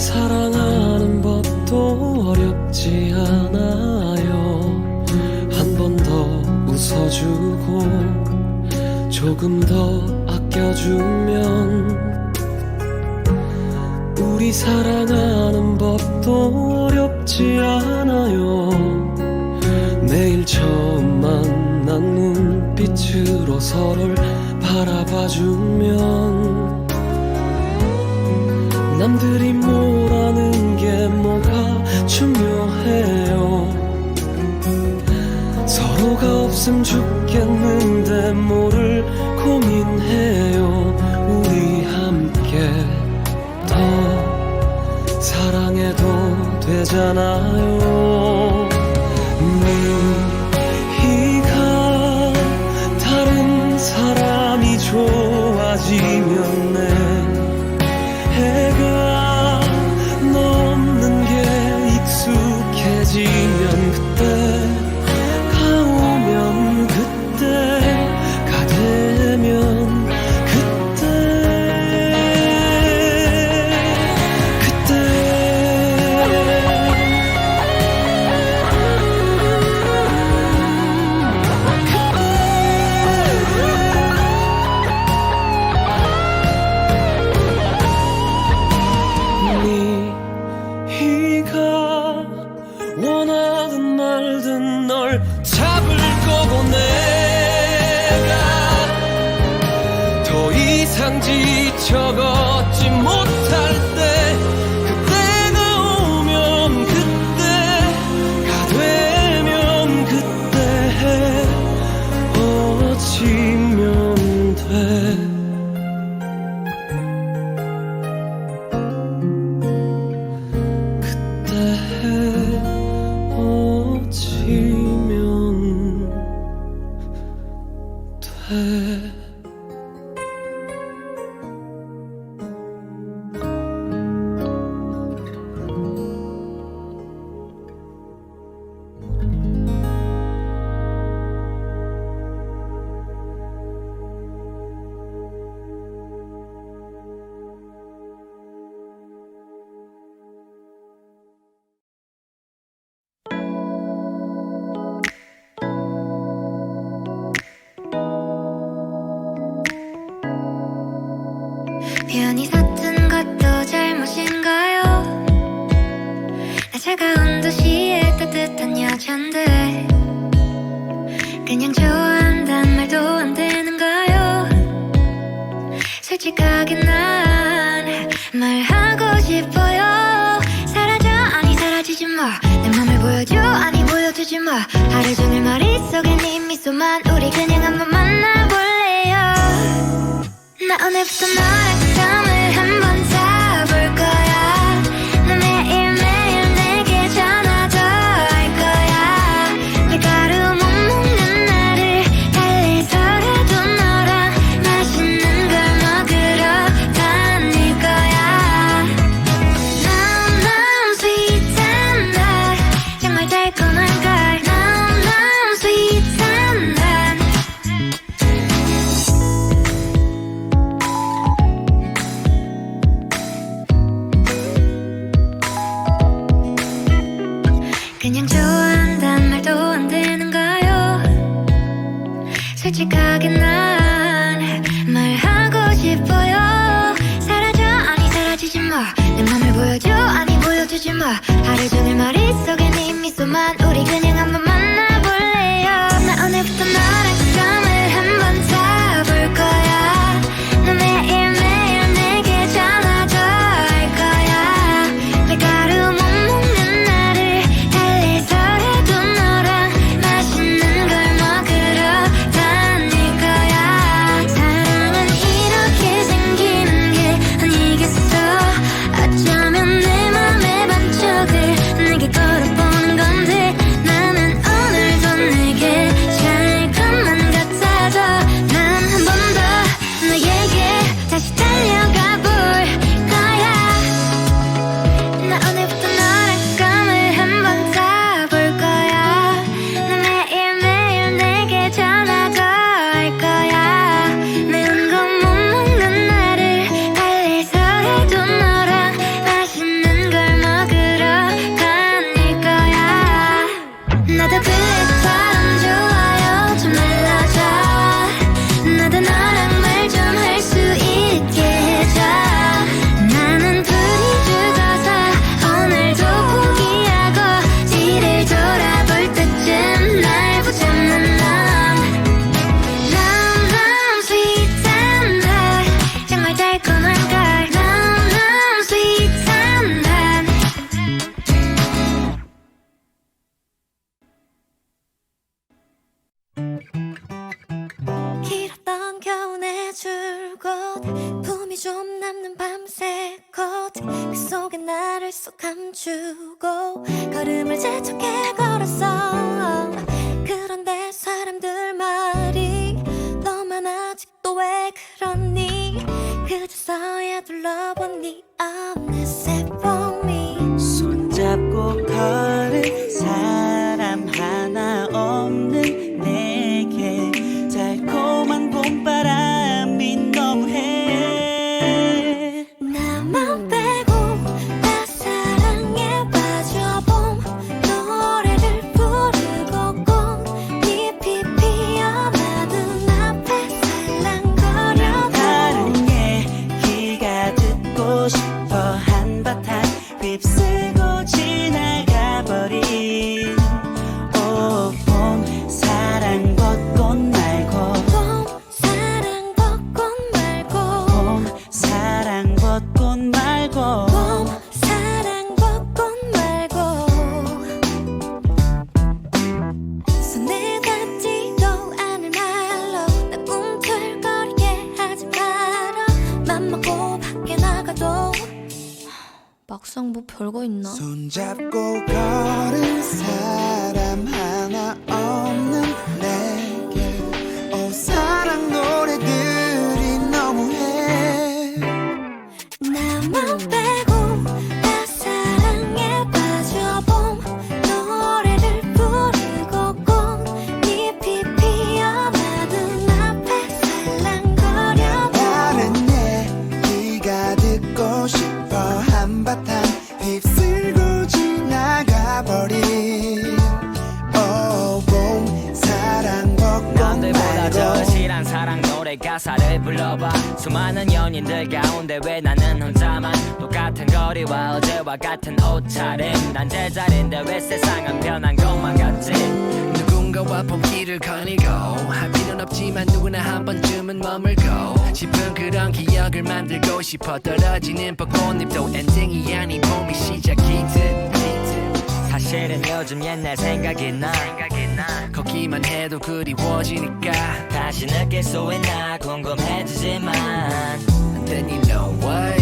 사랑하는 법도 어렵지 않아요. 한 번 더 웃어주고 조금 더 아껴주면 우리 사랑하는 법도 어렵지 않아요. 내일 처음 만난 눈빛으로 서로를 바라봐주면 남들이 모 중요해요. 서로가 없음 죽겠는데 모를 고민해요. 우리 함께 더 사랑해도 되잖아요. her. 솔직하게 난 말하고 싶어요. 사라져. 아니 사라지지 마내 맘을 보여줘. 아니 보여주지 마. 하루 종일 머릿속에 네 미소만 우리 그냥 한번 만나볼래요. 나 오늘부터 너랑 옷 품이 좀 남는 밤새 코트 그 속에 나를 쏙 감추고 걸음을 재촉해 걸었어. 그런데 사람들 말이 너만 아직도 왜 그러니? 그저서야 둘러본 네 어느새 봄이 손잡고 걸은 나만 있나? 어제와 같은 옷차림. 난 제자리인데 왜 세상은 변한 것만 같지? 누군가와 봄길을 거니고 할 필요는 없지만 누구나 한 번쯤은 머물고 싶은 그런 기억을 만들고 싶어 떨어지는 벚꽃잎도 엔딩이 아닌 봄이 시작이듯 사실은 요즘 옛날 생각이 나. 걷기만 해도 그리워지니까 다시 느낄 수 있나 궁금해지지만. Then you know what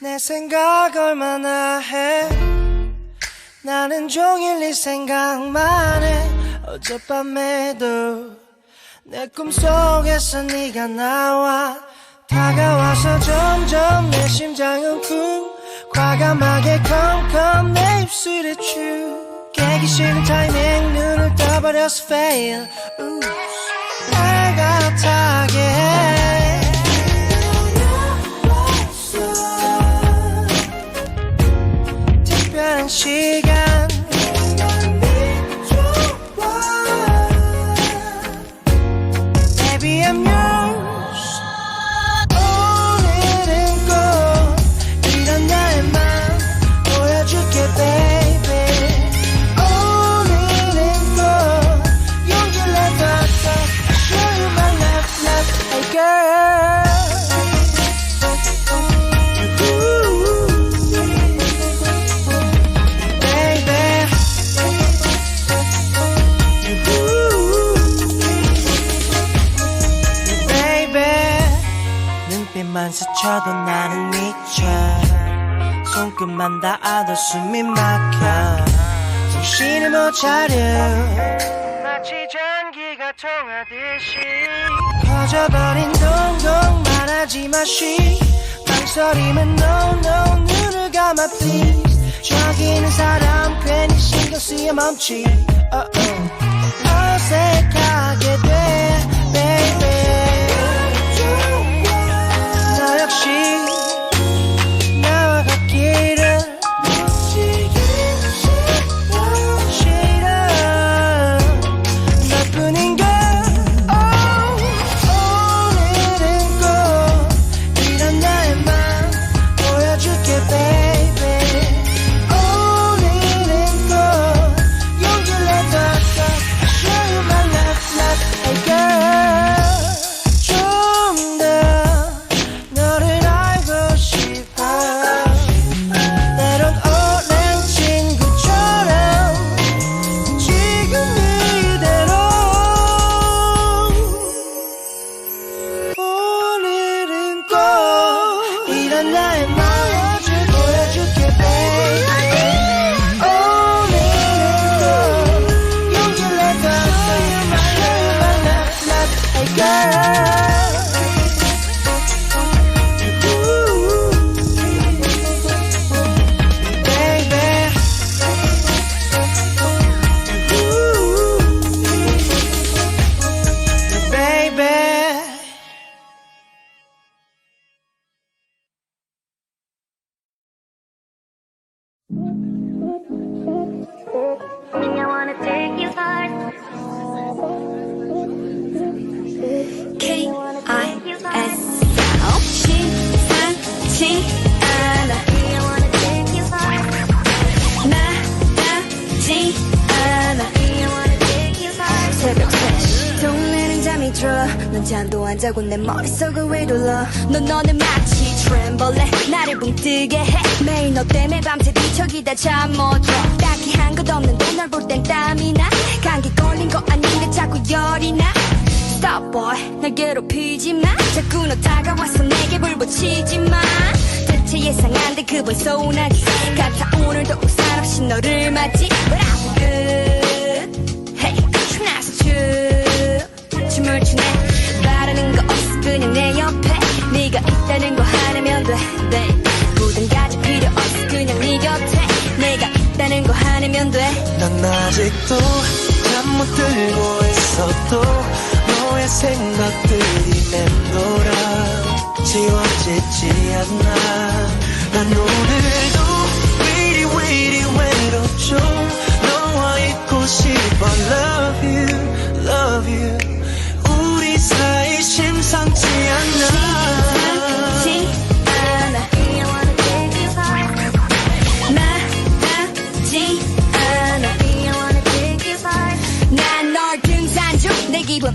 내 생각 얼마나 해? 나는 종일 네 생각만 해. 어젯밤에도 내 꿈속에서 네가 나와 다가와서 점점 내 심장은 쿵 과감하게 컴컴 내 입술에 축 깨기 싫은 타이밍 눈을 떠버려서 fail. 날 같아게 손끝만 닿아도 숨이 막혀. 정신을 못 차려. 마치 전기가 통하듯이. 커져버린 동동 말하지 마시. 망설임은 no no 눈을 감아 please 저기 있는 사람 괜히 신경 쓰여 멈지 uh -oh. 어색하게 intro 넌 잠도 안 자고 내 머릿속을 휘둘러 넌 너는 마치 트램벌레 나를 붕뜨게 해 매일 너 때문에 밤새 척이다 잠못 들어 딱히 한 것 없는데 널 볼 땐 땀이 나. 감기 걸린 거 아닌데 자꾸 열이 나. Stop boy 날 괴롭히지 마. 자꾸 너 다가와서 내게 불 붙이지 마. 대체 예상한데 그번 서운하지 같아 오늘도 우산 없이 너를 맞지. But I'm good. Hey 신나서 춤. 춤을 추네. 바라는 거 없어. 그냥 내 옆에. 네가 있다는 거 하나면 돼 babe. 아직도 잠 못 들고 있어도 너의 생각들이 맴돌아 지워지지 않아. 난 오늘도 위리 위리 외롭죠. 너와 있고 싶어 Love you, love you. 우리 사이 심상치 않아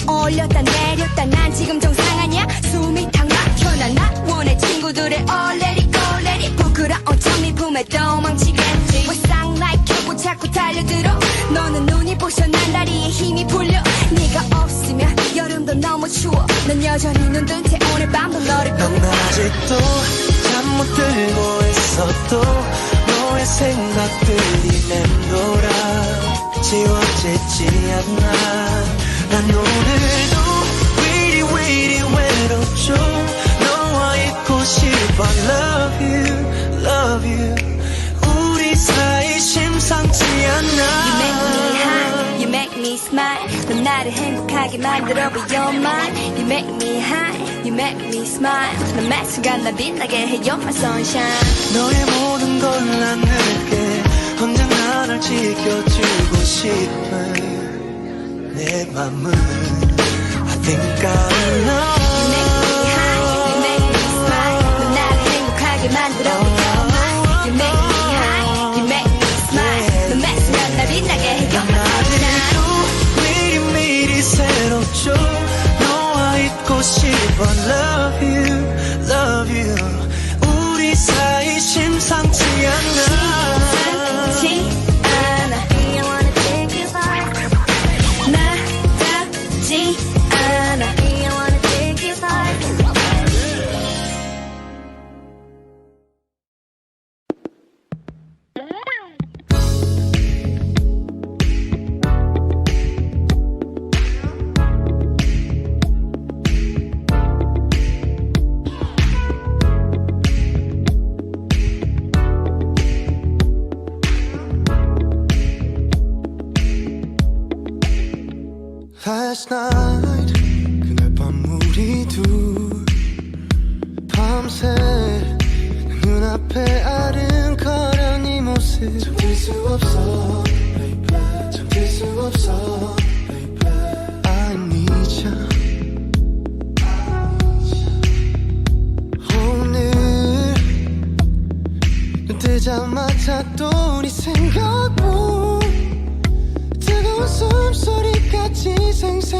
올렸다 내렸다. 난 지금 정상 아니야 숨이 탁 막혀 난나 원해 친구들의 얼레리 꼴레리 부끄러운 척네 품에 도망치겠지. 왜 쌍라이 켜고 자꾸 달려들어. 너는 눈이 부셔 난 다리에 힘이 풀려. 네가 없으면 여름도 너무 추워. 난 여전히 눈뜬 채 오늘 밤도 너를 난 꿈꿔 아직도 잠 못 들고 있어도 너의 생각들이 맴돌아. 지워지지 않아 난 오늘도 위리 위리 외롭죠 너와 있고 싶어 Love you, love you 우리 사이 심상치 You make me 않아 high, you make me smile. 넌 나를 행복하게 만들어 be your mind. You make me high, you make me smile. 넌매 순간 날 빛나게 해 You're my sunshine. 너의 모든 걸 나눌게 언제나 널 지켜주고 싶은 내 맘은 I think I know Last night 그날 밤 우리 둘 밤새 눈앞에 아른거려 네 모습 잠들 수 없어. 잠들 수 없어 baby. I need you 오늘 눈 뜨자마자 또네 생각뿐 뜨거운 숨소리 까지 생생